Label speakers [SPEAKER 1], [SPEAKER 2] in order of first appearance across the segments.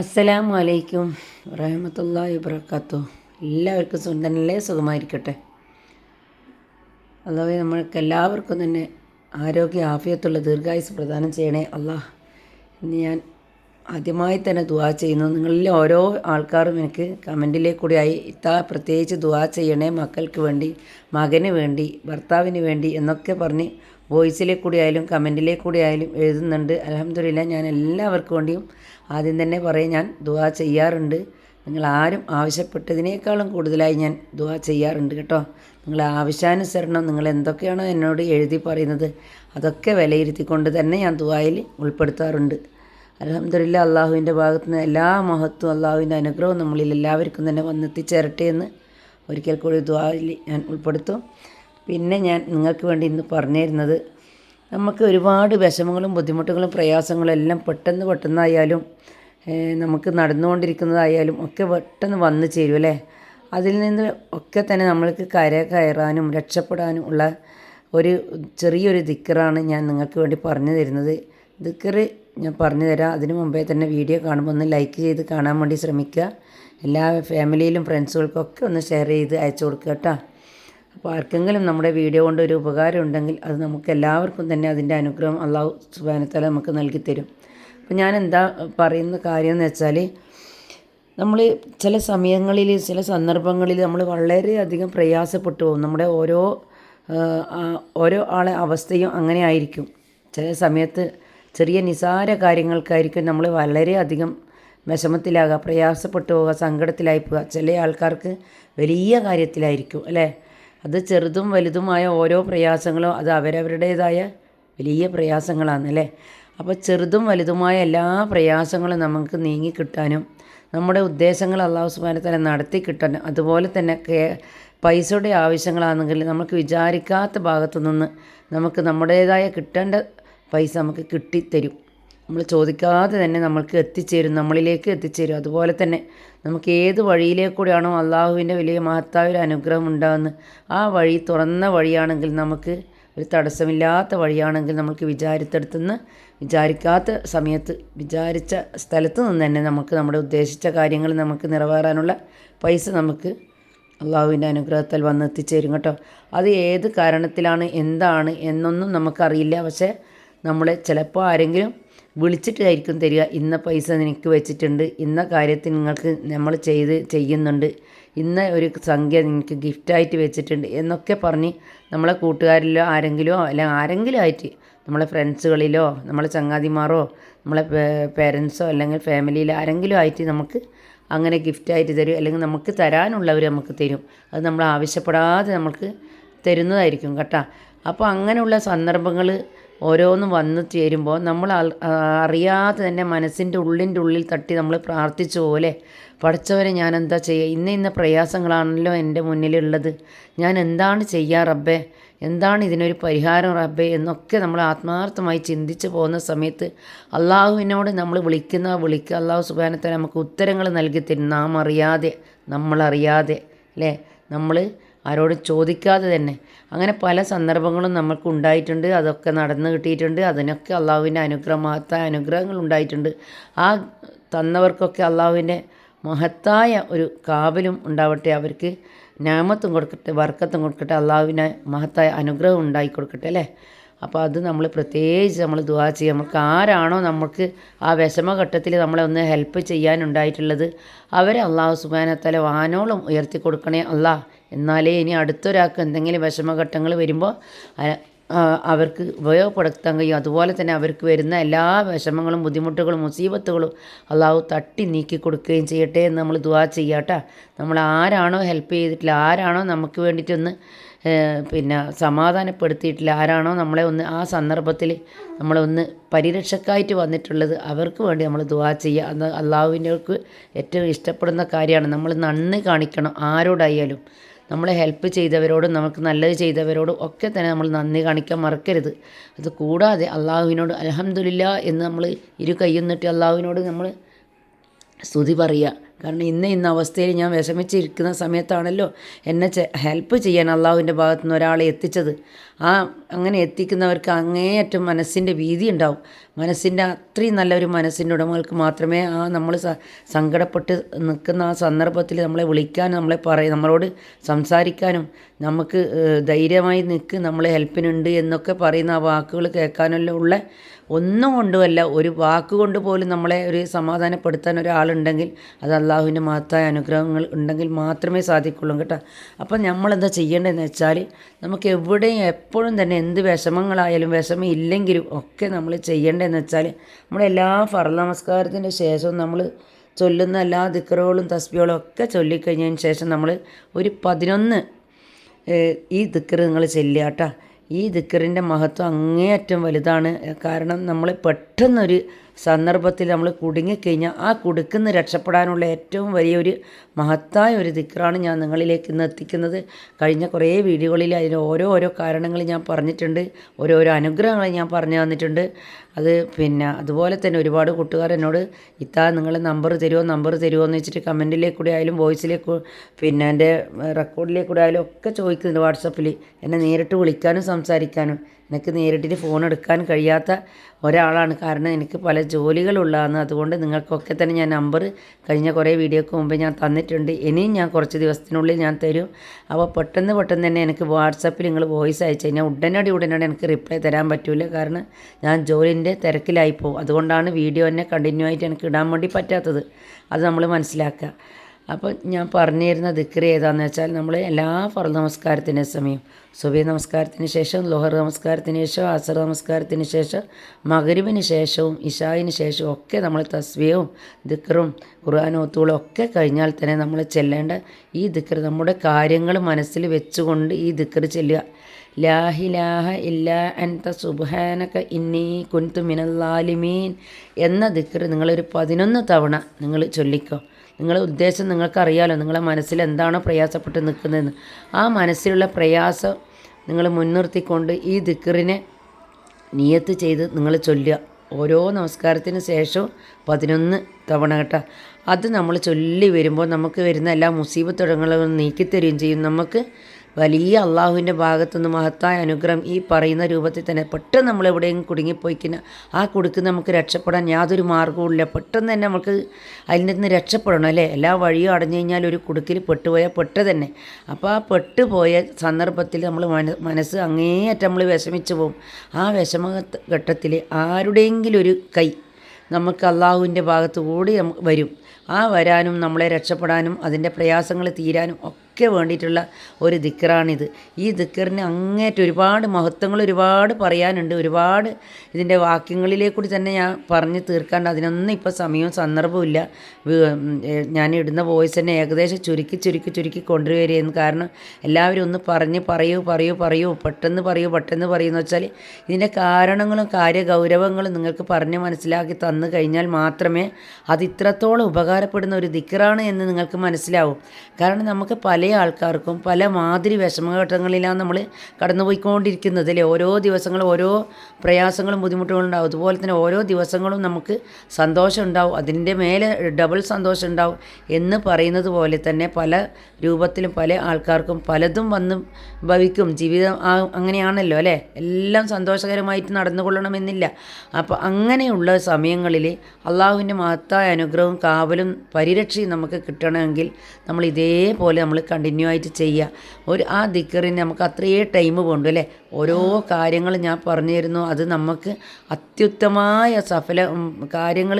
[SPEAKER 1] അസ്സലാമു അലൈക്കും വറഹമത്തല്ലാഹി വബർക്കാത്തു എല്ലാവർക്കും സ്വന്തനല്ലേ സുഖമായിരിക്കട്ടെ. അതായത് നമ്മൾക്ക് എല്ലാവർക്കും തന്നെ ആരോഗ്യ ആഫിയത്തുള്ള ദീർഘായുസ് പ്രദാനം ചെയ്യണേ. അള്ളാഹ് ഇന്ന് ഞാൻ ആദ്യമായി തന്നെ ദുവാ ചെയ്യുന്നു. നിങ്ങളിൽ ഓരോ ആൾക്കാരും എനിക്ക് കമന്റിലേക്ക് കൂടി ആയി ഇത്താ പ്രത്യേകിച്ച് ദുവാ ചെയ്യണേ മക്കൾക്ക് വേണ്ടി മകന് വേണ്ടി ഭർത്താവിന് വേണ്ടി എന്നൊക്കെ പറഞ്ഞ് വോയിസിലേക്ക് കൂടി ആയാലും കമന്റിലെ കൂടി ആയാലും എഴുതുന്നുണ്ട്. അലഹമ്മദില്ല ഞാൻ എല്ലാവർക്കും വേണ്ടിയും ആദ്യം തന്നെ പറയും ഞാൻ ദുവാ ചെയ്യാറുണ്ട്. നിങ്ങൾ ആരും ആവശ്യപ്പെട്ടതിനേക്കാളും കൂടുതലായി ഞാൻ ദുവാ ചെയ്യാറുണ്ട് കേട്ടോ. നിങ്ങളെ ആവശ്യാനുസരണം നിങ്ങൾ എന്തൊക്കെയാണോ എന്നോട് എഴുതി പറയുന്നത് അതൊക്കെ വിലയിരുത്തിക്കൊണ്ട് തന്നെ ഞാൻ ദുവായിൽ ഉൾപ്പെടുത്താറുണ്ട്. അലഹമ്മദില്ല അള്ളാഹുവിന്റെ ഭാഗത്തു നിന്ന് എല്ലാ മഹത്വവും അള്ളാഹുവിന്റെ അനുഗ്രഹവും നമ്മളിൽ എല്ലാവർക്കും തന്നെ വന്നെത്തിച്ചേരട്ടെ എന്ന് ഒരിക്കൽ കൂടി ദ്വായിൽ ഞാൻ ഉൾപ്പെടുത്തും. പിന്നെ ഞാൻ നിങ്ങൾക്ക് വേണ്ടി ഇന്ന് പറഞ്ഞു തരുന്നത് നമുക്ക് ഒരുപാട് വിഷമങ്ങളും ബുദ്ധിമുട്ടുകളും പ്രയാസങ്ങളും എല്ലാം പെട്ടെന്ന് പെട്ടെന്നായാലും നമുക്ക് നടന്നുകൊണ്ടിരിക്കുന്നതായാലും ഒക്കെ പെട്ടെന്ന് വന്നു ചേരും അല്ലേ? അതിൽ നിന്ന് ഒക്കെ തന്നെ നമ്മൾക്ക് കര കയറാനും രക്ഷപ്പെടാനും ഉള്ള ഒരു ചെറിയൊരു ദിക്കറാണ് ഞാൻ നിങ്ങൾക്ക് വേണ്ടി പറഞ്ഞു തരുന്നത്. ദിക്കറ് ഞാൻ പറഞ്ഞു തരാം. അതിനു മുമ്പേ തന്നെ വീഡിയോ കാണുമ്പോൾ ഒന്ന് ലൈക്ക് ചെയ്ത് കാണാൻ വേണ്ടി ശ്രമിക്കുക. എല്ലാ ഫാമിലിയിലും ഫ്രണ്ട്സുകൾക്കൊക്കെ ഒന്ന് ഷെയർ ചെയ്ത് അയച്ചു കൊടുക്കുക കേട്ടോ. അപ്പോൾ ആർക്കെങ്കിലും നമ്മുടെ വീഡിയോ കൊണ്ട് ഒരു ഉപകാരം ഉണ്ടെങ്കിൽ അത് നമുക്ക് എല്ലാവർക്കും തന്നെ അതിന്റെ അനുഗ്രഹം അള്ളാഹു സുബാനത്തല നമുക്ക് നൽകി തരും. അപ്പോൾ ഞാൻ എന്താ പറയുന്ന കാര്യം എന്ന് വെച്ചാൽ നമ്മൾ ചില സമയങ്ങളിൽ ചില സന്ദർഭങ്ങളിൽ നമ്മൾ വളരെയധികം പ്രയാസപ്പെട്ടു പോകും. നമ്മുടെ ഓരോ ഓരോ ആളെ അവസ്ഥയും അങ്ങനെ ആയിരിക്കും. ചില സമയത്ത് ചെറിയ നിസാര കാര്യങ്ങൾക്കായിരിക്കും നമ്മൾ വളരെയധികം വിഷമത്തിലാകുക പ്രയാസപ്പെട്ടു പോവുക സങ്കടത്തിലായി പോവുക. ചില ആൾക്കാർക്ക് വലിയ കാര്യത്തിലായിരിക്കും അല്ലേ? അത് ചെറുതും വലുതുമായ ഓരോ പ്രയാസങ്ങളും അത് അവരവരുടേതായ വലിയ പ്രയാസങ്ങളാണ് അല്ലേ? അപ്പോൾ ചെറുതും വലുതുമായ എല്ലാ പ്രയാസങ്ങളും നമുക്ക് നീങ്ങി കിട്ടാനും നമ്മുടെ ഉദ്ദേശങ്ങൾ അള്ളാഹു സുബാനത്തല നടത്തി കിട്ടാനും അതുപോലെ തന്നെ കേ പൈസയുടെ ആവശ്യങ്ങളാണെങ്കിൽ നമുക്ക് വിചാരിക്കാത്ത ഭാഗത്തു നിന്ന് നമുക്ക് നമ്മുടേതായ കിട്ടേണ്ട പൈസ നമുക്ക് കിട്ടിത്തരും. നമ്മൾ ചോദിക്കാതെ തന്നെ നമ്മൾക്ക് എത്തിച്ചേരും നമ്മളിലേക്ക് എത്തിച്ചേരും. അതുപോലെ തന്നെ നമുക്ക് ഏത് വഴിയിലേക്കൂടെയാണോ അള്ളാഹുവിന്റെ വലിയ മഹത്തായ അനുഗ്രഹം ഉണ്ടാകുന്നത് ആ വഴി തുറന്ന വഴിയാണെങ്കിൽ നമുക്ക് ഒരു തടസ്സമില്ലാത്ത വഴിയാണെങ്കിൽ നമുക്ക് വിചാരിച്ചെടുത്തുനിന്ന് വിചാരിക്കാത്ത സമയത്ത് വിചാരിച്ച സ്ഥലത്ത് നിന്ന് തന്നെ നമുക്ക് നമ്മുടെ ഉദ്ദേശിച്ച കാര്യങ്ങൾ നമുക്ക് നിറവേറാനുള്ള പൈസ നമുക്ക് അള്ളാഹുവിന്റെ അനുഗ്രഹത്തിൽ വന്ന് എത്തിച്ചേരും കേട്ടോ. അത് ഏത് കാരണത്തിലാണ് എന്താണ് എന്നൊന്നും നമുക്കറിയില്ല. പക്ഷേ നമ്മളെ ചിലപ്പോൾ ആരെങ്കിലും വിളിച്ചിട്ടായിരിക്കും തരിക. ഇന്ന പൈസ നിനക്ക് വെച്ചിട്ടുണ്ട്. ഇന്ന കാര്യത്തിന് നിങ്ങൾക്ക് നമ്മൾ ചെയ്ത് ചെയ്യുന്നുണ്ട്. ഇന്ന ഒരു സംഖ്യ നിങ്ങൾക്ക് ഗിഫ്റ്റായിട്ട് വെച്ചിട്ടുണ്ട് എന്നൊക്കെ പറഞ്ഞ് നമ്മളെ കൂട്ടുകാരിലോ ആരെങ്കിലോ അല്ല ആരെങ്കിലും ആയിട്ട് നമ്മളെ ഫ്രണ്ട്സുകളിലോ നമ്മളെ ചങ്ങാതിമാരോ നമ്മളെ പേരൻസോ അല്ലെങ്കിൽ ഫാമിലിയിൽ ആരെങ്കിലും ആയിട്ട് നമുക്ക് അങ്ങനെ ഗിഫ്റ്റായിട്ട് തരും. അല്ലെങ്കിൽ നമുക്ക് തരാനുള്ളവർ നമുക്ക് തരും. അത് നമ്മൾ ആവശ്യപ്പെടാതെ നമുക്ക് തരുന്നതായിരിക്കും കേട്ടോ. അപ്പോൾ അങ്ങനെയുള്ള സന്ദർഭങ്ങൾ ഓരോന്നും വന്നു ചേരുമ്പോൾ നമ്മൾ അറിയാതെ തന്നെ മനസ്സിന്റെ ഉള്ളിന്റെ ഉള്ളിൽ തട്ടി നമ്മൾ പ്രാർത്ഥിച്ചു പോലെ പഠിച്ചവരെ ഞാൻ എന്താ ചെയ്യുക? ഇന്ന ഇന്ന പ്രയാസങ്ങളാണല്ലോ എന്റെ മുന്നിലുള്ളത്. ഞാൻ എന്താണ് ചെയ്യുക റബ്ബേ? എന്താണ് ഇതിനൊരു പരിഹാരം റബ്ബേ? എന്നൊക്കെ നമ്മൾ ആത്മാർത്ഥമായി ചിന്തിച്ച് പോകുന്ന സമയത്ത് അള്ളാഹുവിനോട് നമ്മൾ വിളിക്കുന്ന വിളിക്കുക. അള്ളാഹു സുബാനത്തെ നമുക്ക് ഉത്തരങ്ങൾ നൽകി തരും. നാം അറിയാതെ നമ്മളറിയാതെ അല്ലേ? നമ്മൾ ആരോടും ചോദിക്കാതെ തന്നെ. അങ്ങനെ പല സന്ദർഭങ്ങളും നമുക്ക് ഉണ്ടായിട്ടുണ്ട്. അതൊക്കെ നടന്നു കിട്ടിയിട്ടുണ്ട്. അതിനൊക്കെ അള്ളാഹുവിന്റെ അനുഗ്രഹം മഹത്തായ അനുഗ്രഹങ്ങൾ ഉണ്ടായിട്ടുണ്ട്. ആ തന്നവർക്കൊക്കെ അള്ളാഹുവിന്റെ മഹത്തായ ഒരു കാവലും ഉണ്ടാവട്ടെ. അവർക്ക് ഞാമത്തും കൊടുക്കട്ടെ വർക്കത്തും കൊടുക്കട്ടെ അള്ളാഹുവിനെ മഹത്തായ അനുഗ്രഹം ഉണ്ടായി കൊടുക്കട്ടെ അല്ലേ? അപ്പോൾ അത് നമ്മൾ പ്രത്യേകിച്ച് നമ്മൾ ദുവാ ചെയ്യുക. നമുക്ക് ആരാണോ നമുക്ക് ആ വിഷമഘട്ടത്തിൽ നമ്മളെ ഒന്ന് ഹെൽപ്പ് ചെയ്യാനുണ്ടായിട്ടുള്ളത് അവരെ അള്ളാഹു സുബാനത്തല വാനോളം ഉയർത്തി കൊടുക്കണേ അള്ളാഹ്. എന്നാലേ ഇനി അടുത്തൊരാൾക്ക് എന്തെങ്കിലും വിഷമഘട്ടങ്ങൾ വരുമ്പോൾ അവർക്ക് ഉപയോഗപ്പെടുത്താൻ കഴിയും. അതുപോലെ തന്നെ അവർക്ക് വരുന്ന എല്ലാ വിഷമങ്ങളും ബുദ്ധിമുട്ടുകളും മുസീബത്തുകളും അള്ളാഹു തട്ടി നീക്കി കൊടുക്കുകയും ചെയ്യട്ടെ എന്ന് നമ്മൾ ദുവാ ചെയ്യാട്ടോ നമ്മൾ ആരാണോ ഹെൽപ്പ് ചെയ്തിട്ടില്ല ആരാണോ നമുക്ക് വേണ്ടിയിട്ടൊന്ന് പിന്നെ സമാധാനപ്പെടുത്തിയിട്ടില്ല ആരാണോ നമ്മളെ ഒന്ന് ആ സന്ദർഭത്തിൽ നമ്മളെ ഒന്ന് പരിരക്ഷക്കായിട്ട് വന്നിട്ടുള്ളത് അവർക്ക് വേണ്ടി നമ്മൾ ദുവാ ചെയ്യുക. അത് അള്ളാഹുവിനർക്ക് ഏറ്റവും ഇഷ്ടപ്പെടുന്ന കാര്യമാണ്. നമ്മൾ നന്ദി കാണിക്കണം ആരോടായാലും. നമ്മളെ ഹെൽപ്പ് ചെയ്തവരോടും നമുക്ക് നല്ലത് ചെയ്തവരോടും ഒക്കെ തന്നെ നമ്മൾ നന്ദി കാണിക്കാൻ മറക്കരുത്. അത് കൂടാതെ അള്ളാഹുവിനോട് അലഹമില്ല എന്ന് നമ്മൾ ഇരു കൈയും നീട്ടി അള്ളാഹുവിനോട് നമ്മൾ സ്തുതി പറയുക. കാരണം ഇന്ന് ഇന്ന അവസ്ഥയിൽ ഞാൻ വിഷമിച്ചിരിക്കുന്ന സമയത്താണല്ലോ എന്നെ ഹെൽപ്പ് ചെയ്യാൻ അള്ളാഹുവിന്റെ ഭാഗത്തുനിന്ന് ഒരാളെ എത്തിച്ചത്. ആ അങ്ങനെ എത്തിക്കുന്നവർക്ക് അങ്ങേയറ്റം മനസ്സിന്റെ ഭീതി ഉണ്ടാവും. മനസ്സിന്റെ അത്രയും നല്ലൊരു മനസ്സിന്റെ ഉടമകൾക്ക് മാത്രമേ ആ നമ്മൾ സങ്കടപ്പെട്ട് നിൽക്കുന്ന ആ സന്ദർഭത്തിൽ നമ്മളെ വിളിക്കാനും നമ്മളെ പറയും നമ്മളോട് സംസാരിക്കാനും നമുക്ക് ധൈര്യമായി നിൽക്ക് നമ്മളെ ഹെൽപ്പിനുണ്ട് എന്നൊക്കെ പറയുന്ന ആ വാക്കുകൾ കേൾക്കാനെല്ലാം ഉള്ള ഒന്നും കൊണ്ടുമല്ല ഒരു വാക്കുകൊണ്ട് പോലും നമ്മളെ ഒരു സമാധാനപ്പെടുത്താൻ ഒരാളുണ്ടെങ്കിൽ അത് അള്ളാഹുവിന്റെ മഹത്തായ അനുഗ്രഹങ്ങൾ ഉണ്ടെങ്കിൽ മാത്രമേ സാധിക്കുള്ളൂ കേട്ടോ. അപ്പം നമ്മളെന്താ ചെയ്യേണ്ടതെന്ന് വെച്ചാൽ നമുക്ക് എവിടെയും എപ്പോഴും തന്നെ എന്ത് വിഷമങ്ങളായാലും വിഷമം ഇല്ലെങ്കിലും ഒക്കെ നമ്മൾ ചെയ്യേണ്ടതെന്ന് വെച്ചാൽ നമ്മളെല്ലാ ഫറ നമസ്കാരത്തിന്റെ ശേഷവും നമ്മൾ ചൊല്ലുന്ന എല്ലാ ദിക്കറുകളും തസ്ബികളും ഒക്കെ ചൊല്ലിക്കഴിഞ്ഞതിന് ശേഷം നമ്മൾ ഒരു പതിനൊന്ന് ഈ ദിക്കറ് നിങ്ങൾ ചെല്ലുക കേട്ടോ. ഈ ദിക്കറിന്റെ മഹത്വം അങ്ങേയറ്റം വലുതാണ്. കാരണം നമ്മൾ പെട്ടെന്നൊരു സന്ദർഭത്തിൽ നമ്മൾ കുടുങ്ങിക്കഴിഞ്ഞാൽ ആ കുടുക്കുന്ന രക്ഷപ്പെടാനുള്ള ഏറ്റവും വലിയൊരു മഹത്തായ ഒരു ദിക്റാണ് ഞാൻ നിങ്ങളിലേക്ക് ഇന്ന് എത്തിക്കുന്നത്. കഴിഞ്ഞ കുറേ വീഡിയോകളിൽ അതിന് ഓരോ ഓരോ കാരണങ്ങൾ ഞാൻ പറഞ്ഞിട്ടുണ്ട്. ഓരോരോ അനുഗ്രഹങ്ങൾ ഞാൻ പറഞ്ഞു തന്നിട്ടുണ്ട്. അത് പിന്നെ അതുപോലെ തന്നെ ഒരുപാട് കൂട്ടുകാർ എന്നോട് ഇത്താ നിങ്ങൾ നമ്പർ തരുമോ നമ്പർ തരുമോ എന്ന് വെച്ചിട്ട് കമന്റിലേക്ക് കൂടെ ആയാലും വോയിസിലേക്ക് പിന്നെ എന്റെ റെക്കോർഡിലേക്കൂടെ ആയാലും ഒക്കെ ചോദിക്കുന്നുണ്ട് വാട്സപ്പിൽ. എന്നെ നേരിട്ട് വിളിക്കാനും സംസാരിക്കാനും. എനിക്ക് നേരിട്ടിട്ട് ഫോൺ എടുക്കാൻ കഴിയാത്ത ഒരാളാണ്. കാരണം എനിക്ക് പല ജോലികളുള്ളതാണ്. അതുകൊണ്ട് നിങ്ങൾക്കൊക്കെ തന്നെ ഞാൻ നമ്പർ കഴിഞ്ഞ കുറേ വീഡിയോക്ക് മുമ്പ് ഞാൻ തന്നിട്ടുണ്ട്. ഇനിയും ഞാൻ കുറച്ച് ദിവസത്തിനുള്ളിൽ ഞാൻ തരും. അപ്പോൾ പെട്ടെന്ന് പെട്ടെന്ന് തന്നെ എനിക്ക് വാട്സപ്പിൽ നിങ്ങൾ വോയിസ് അയച്ചു കഴിഞ്ഞാൽ ഉടനടി ഉടനടി എനിക്ക് റിപ്ലൈ തരാൻ പറ്റില്ല കാരണം ഞാൻ ജോലിന്റെ തിരക്കിലായി പോകും അതുകൊണ്ടാണ് വീഡിയോ തന്നെ കണ്ടിന്യൂ ആയിട്ട് എനിക്ക് ഇടാൻ വേണ്ടി പറ്റാത്തത്. അത് നമ്മൾ മനസ്സിലാക്കുക. അപ്പോൾ ഞാൻ പറഞ്ഞു തരുന്ന ദിക്രി ഏതാണെന്ന് വെച്ചാൽ നമ്മൾ എല്ലാ ഫറു നമസ്കാരത്തിന്റെ സമയം സുബി നമസ്കാരത്തിന് ശേഷം ലോഹർ നമസ്കാരത്തിന് ശേഷം അസർ നമസ്കാരത്തിന് ശേഷം മകരുവിന് ശേഷവും ഇഷായിന് ശേഷവും ഒക്കെ നമ്മൾ തസ്വിയവും ദിക്റും ഖുർആാനോത്തുകളും ഒക്കെ കഴിഞ്ഞാൽ തന്നെ നമ്മൾ ചെല്ലേണ്ട ഈ ദിക്ർ നമ്മുടെ കാര്യങ്ങൾ മനസ്സിൽ വെച്ചുകൊണ്ട് ഈ ദിക്ർ ചെല്ലുക. ലാഹിലാഹ ഇല്ലാ അൻത സുബാനക ഇന്നി കുൻതു മിനല്ലാലിമീൻ എന്ന ദിക്ർ നിങ്ങളൊരു പതിനൊന്ന് തവണ നിങ്ങൾ ചൊല്ലിക്കോ. നിങ്ങളുടെ ഉദ്ദേശം നിങ്ങൾക്കറിയാലോ നിങ്ങളുടെ മനസ്സിൽ എന്താണോ പ്രയാസപ്പെട്ട് നിൽക്കുന്നതെന്ന്. ആ മനസ്സിലുള്ള പ്രയാസം നിങ്ങൾ മുൻനിർത്തിക്കൊണ്ട് ഈ ദിക്കറിനെ നിയത്ത് ചെയ്ത് നിങ്ങൾ ചൊല്ലുക. ഓരോ നമസ്കാരത്തിന് ശേഷവും പതിനൊന്ന് തവണ കേട്ടോ. അത് നമ്മൾ ചൊല്ലി വരുമ്പോൾ നമുക്ക് വരുന്ന എല്ലാ മുസീബത്തുടങ്ങളും നീക്കിത്തരുകയും ചെയ്യും. നമുക്ക് വലിയ അള്ളാഹുവിന്റെ ഭാഗത്തുനിന്ന് മഹത്തായ അനുഗ്രഹം ഈ പറയുന്ന രൂപത്തിൽ തന്നെ പെട്ടെന്ന് നമ്മൾ എവിടെയെങ്കിലും കുടുങ്ങിപ്പോയി കഴിഞ്ഞാൽ ആ കുടുക്ക് നമുക്ക് രക്ഷപ്പെടാൻ യാതൊരു മാർഗവുമില്ല പെട്ടെന്ന് തന്നെ നമുക്ക് അതിൽ നിന്ന് രക്ഷപ്പെടണം അല്ലേ? എല്ലാ വഴിയും അടഞ്ഞു കഴിഞ്ഞാൽ ഒരു കുടുക്കിൽ പെട്ടുപോയാൽ പെട്ട് തന്നെ. അപ്പോൾ ആ പെട്ടുപോയ സന്ദർഭത്തിൽ നമ്മൾ മന മനസ്സ് അങ്ങേയറ്റം നമ്മൾ വിഷമിച്ചു പോകും. ആ വിഷമ ഘട്ടത്തിൽ ആരുടെയെങ്കിലും ഒരു കൈ നമുക്ക് അള്ളാഹുവിന്റെ ഭാഗത്ത് കൂടി വരും. ആ വരാനും നമ്മളെ രക്ഷപ്പെടാനും അതിന്റെ പ്രയാസങ്ങൾ തീരാനും ഒക്കെ വേണ്ടിയിട്ടുള്ള ഒരു ദിക്കറാണിത്. ഈ ദിക്കറിന് അങ്ങേറ്റ ഒരുപാട് മഹത്വങ്ങൾ ഒരുപാട് പറയാനുണ്ട്. ഒരുപാട് ഇതിന്റെ വാക്യങ്ങളിലേക്ക് കൂടി തന്നെ ഞാൻ പറഞ്ഞ് തീർക്കാണ്ട് അതിനൊന്നും ഇപ്പോൾ സമയവും ഏ, ഞാൻ ഇടുന്ന വോയിസ് തന്നെ ഏകദേശം ചുരുക്കി ചുരുക്കി ചുരുക്കി കൊണ്ടുവരികയെന്ന് കാരണം എല്ലാവരും ഒന്ന് പറഞ്ഞ് പറയൂ പറയൂ പറയൂ പെട്ടെന്ന് പറയൂ പെട്ടെന്ന് പറയുമെന്ന് വെച്ചാൽ ഇതിന്റെ കാരണങ്ങളും കാര്യഗൗരവങ്ങളും നിങ്ങൾക്ക് പറഞ്ഞ് മനസ്സിലാക്കി തന്നു കഴിഞ്ഞാൽ മാത്രമേ അത് ഇത്രത്തോളം ഉപകാരപ്പെടുന്ന ഒരു ദിക്കറാണ് എന്ന് നിങ്ങൾക്ക് മനസ്സിലാവും. കാരണം നമുക്ക് പല ആൾക്കാർക്കും പല മാതിരി വിഷമഘട്ടങ്ങളിലാണ് നമ്മൾ കടന്നുപോയിക്കൊണ്ടിരിക്കുന്നത് അല്ലേ ഓരോ ദിവസങ്ങളും ഓരോ പ്രയാസങ്ങളും ബുദ്ധിമുട്ടുകളും ഉണ്ടാവും. അതുപോലെ തന്നെ ഓരോ ദിവസങ്ങളും നമുക്ക് സന്തോഷം ഉണ്ടാവും. അതിന്റെ മേലെ ഡബിൾ സന്തോഷം ഉണ്ടാവും എന്ന് പറയുന്നത് പോലെ തന്നെ പല രൂപത്തിലും പല ആൾക്കാർക്കും പലതും വന്ന് ഭവിക്കും. ജീവിതം അങ്ങനെയാണല്ലോ അല്ലേ? എല്ലാം സന്തോഷകരമായിട്ട് നടന്നുകൊള്ളണമെന്നില്ല. അപ്പോൾ അങ്ങനെയുള്ള സമയങ്ങളിൽ അള്ളാഹുവിന്റെ മഹത്തായ അനുഗ്രഹവും കാവലും പരിരക്ഷയും നമുക്ക് കിട്ടണമെങ്കിൽ നമ്മൾ ഇതേപോലെ നമ്മൾ കണ്ടിന്യൂ ആയിട്ട് ചെയ്യുക ഒരു ആ ദിക്കറിന് നമുക്ക് അത്രയേ ടൈം പോകണ്ടു അല്ലേ? ഓരോ കാര്യങ്ങൾ ഞാൻ പറഞ്ഞു തരുന്നു അത് നമുക്ക് അത്യുത്തമായ സഫല കാര്യങ്ങൾ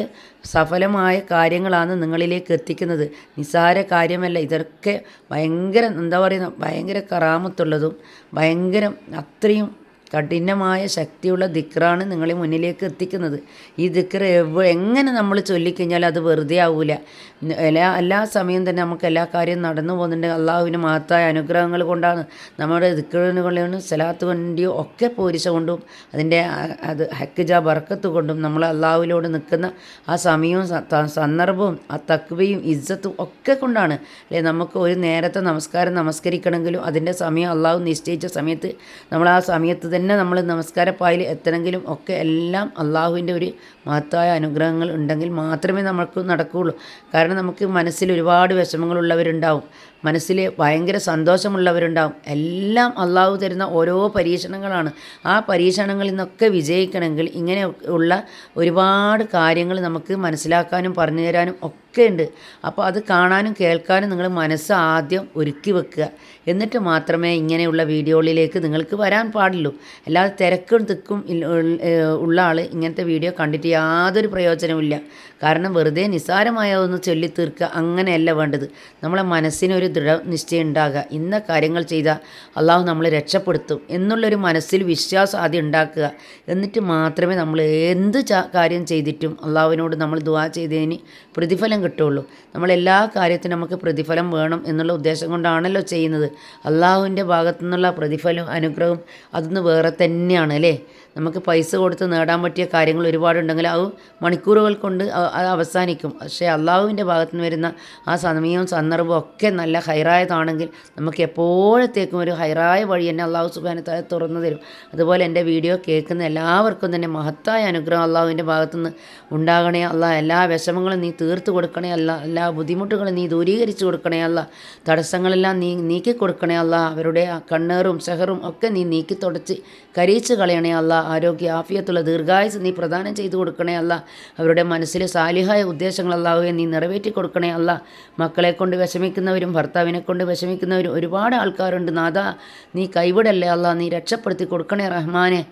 [SPEAKER 1] സഫലമായ കാര്യങ്ങളാണ് നിങ്ങളിലേക്ക് എത്തിക്കുന്നത്. നിസ്സാര കാര്യമല്ല. ഇതൊക്കെ ഭയങ്കര എന്താ പറയുക ഭയങ്കര കറാമത്തുള്ളതും ഭയങ്കര അത്രയും കഠിനമായ ശക്തിയുള്ള ദിക്റാണ് നിങ്ങളെ മുന്നിലേക്ക് എത്തിക്കുന്നത്. ഈ ദിക്ർ എവ എങ്ങനെ നമ്മൾ ചൊല്ലിക്കഴിഞ്ഞാൽ അത് വെറുതെ ആവില്ല എല്ലാ എല്ലാ സമയം തന്നെ നമുക്ക് എല്ലാ കാര്യവും നടന്നു പോകുന്നുണ്ട്. അള്ളാഹുവിന് മഹത്തായ അനുഗ്രഹങ്ങൾ കൊണ്ടാണ് നമ്മുടെ ദിക്കറുകളും സലാത്ത് വണ്ടിയും ഒക്കെ പോരിച്ച കൊണ്ടും അതിന്റെ അത് ഹക്കിജ ബർക്കത്ത് കൊണ്ടും നമ്മൾ അള്ളാഹുവിലോട് നിൽക്കുന്ന ആ സമയവും സന്ദർഭവും ആ തക്വയും ഇജ്ജത്തും ഒക്കെ കൊണ്ടാണ്. അല്ലെ? നമുക്ക് ഒരു നേരത്തെ നമസ്കാരം നമസ്കരിക്കണമെങ്കിലും അതിന്റെ സമയം അള്ളാഹു നിശ്ചയിച്ച സമയത്ത് നമ്മൾ ആ സമയത്ത് തന്നെ തന്നെ നമ്മൾ നമസ്കാരപ്പായിൽ എത്തണമെങ്കിലും ഒക്കെ എല്ലാം അള്ളാഹുവിന്റെ ഒരു മഹത്തായ അനുഗ്രഹങ്ങൾ ഉണ്ടെങ്കിൽ മാത്രമേ നമുക്ക് നടക്കുകയുള്ളൂ. കാരണം നമുക്ക് മനസ്സിൽ ഒരുപാട് വിഷമങ്ങളുള്ളവരുണ്ടാവും. മനസ്സിൽ ഭയങ്കര സന്തോഷമുള്ളവരുണ്ടാവും. എല്ലാം അള്ളാഹു തരുന്ന ഓരോ പരീക്ഷണങ്ങളാണ്. ആ പരീക്ഷണങ്ങളിൽ നിന്നൊക്കെ വിജയിക്കണമെങ്കിൽ ഇങ്ങനെ ഉള്ള ഒരുപാട് കാര്യങ്ങൾ നമുക്ക് മനസ്സിലാക്കാനും പറഞ്ഞു തരാനും ഒക്കെ ഉണ്ട് അപ്പോൾ അത് കാണാനും കേൾക്കാനും നിങ്ങൾ മനസ്സ് ആദ്യം ഒരുക്കി വെക്കുക. എന്നിട്ട് മാത്രമേ ഇങ്ങനെയുള്ള വീഡിയോകളിലേക്ക് നിങ്ങൾക്ക് വരാൻ പാടുള്ളൂ. അല്ലാതെ തിരക്കും തിക്കും ഉള്ള ആൾ ഇങ്ങനത്തെ വീഡിയോ കണ്ടിട്ട് യാതൊരു പ്രയോജനമില്ല കാരണം വെറുതെ നിസ്സാരമായ ഒന്ന് ചൊല്ലി തീർക്കുക അങ്ങനെയല്ല വേണ്ടത്. നമ്മളെ മനസ്സിനൊരു ദൃഢനിശ്ചയം ഉണ്ടാകുക ഇന്ന കാര്യങ്ങൾ ചെയ്താൽ അള്ളാഹു നമ്മളെ രക്ഷപ്പെടുത്തും എന്നുള്ളൊരു മനസ്സിൽ വിശ്വാസം ആദ്യം ഉണ്ടാക്കുക. എന്നിട്ട് മാത്രമേ നമ്മൾ എന്ത് കാര്യം ചെയ്തിട്ടും അള്ളാഹുവിനോട് നമ്മൾ ദുവാ ചെയ്തതിന് പ്രതിഫലം കിട്ടുള്ളൂ നമ്മളെല്ലാ കാര്യത്തിനും നമുക്ക് പ്രതിഫലം വേണം എന്നുള്ള ഉദ്ദേശം കൊണ്ടാണല്ലോ ചെയ്യുന്നത്. അള്ളാഹുവിന്റെ ഭാഗത്തു നിന്നുള്ള പ്രതിഫലവും അനുഗ്രഹവും അതൊന്ന് വേറെ തന്നെയാണ് അല്ലേ? നമുക്ക് പൈസ കൊടുത്ത് നേടാൻ പറ്റിയ കാര്യങ്ങൾ ഒരുപാടുണ്ടെങ്കിൽ അത് മണിക്കൂറുകൾ കൊണ്ട് അത് അവസാനിക്കും. പക്ഷേ അള്ളാഹുവിന്റെ ഭാഗത്തു നിന്ന് വരുന്ന ആ സമയവും സന്ദർഭവും ഒക്കെ നല്ല ഹൈറായതാണെങ്കിൽ നമുക്ക് എപ്പോഴത്തേക്കും ഒരു ഹൈറായ വഴി തന്നെ അള്ളാഹു സുബാനത്തായ തുറന്നു തരും. അതുപോലെ എന്റെ വീഡിയോ കേൾക്കുന്ന എല്ലാവർക്കും തന്നെ മഹത്തായ അനുഗ്രഹം അള്ളാഹുവിന്റെ ഭാഗത്തുനിന്ന് ഉണ്ടാകണേ അല്ല എല്ലാ വിഷമങ്ങളും നീ തീർത്തു കൊടുക്കണേ അല്ല എല്ലാ ബുദ്ധിമുട്ടുകളും നീ ദൂരീകരിച്ചു കൊടുക്കണേ അല്ല തടസ്സങ്ങളെല്ലാം നീ നീക്കി കൊടുക്കണേ അല്ല അവരുടെ കണ്ണേറും ഷെഹറും ഒക്കെ നീ നീക്കി തുടച്ച് കരയിച്ച് കളയണേ അല്ല ആരോഗ്യ ആഫിയത്തുള്ള ദീർഘായുസ് നീ പ്രദാനം ചെയ്തു കൊടുക്കണേ അല്ല. അവരുടെ മനസ്സിൽ സാലിഹായ ഉദ്ദേശങ്ങൾ നീ നിറവേറ്റി കൊടുക്കണേ അല്ല. മക്കളെ കൊണ്ട് വിഷമിക്കുന്നവരും ഭർത്താവിനെ കൊണ്ട് വിഷമിക്കുന്നവരും ഒരുപാട് ആൾക്കാരുണ്ട്. നാഥ നീ കൈവിടല്ലേ അല്ല നീ രക്ഷപ്പെടുത്തി കൊടുക്കണേ റഹ്മാനെ.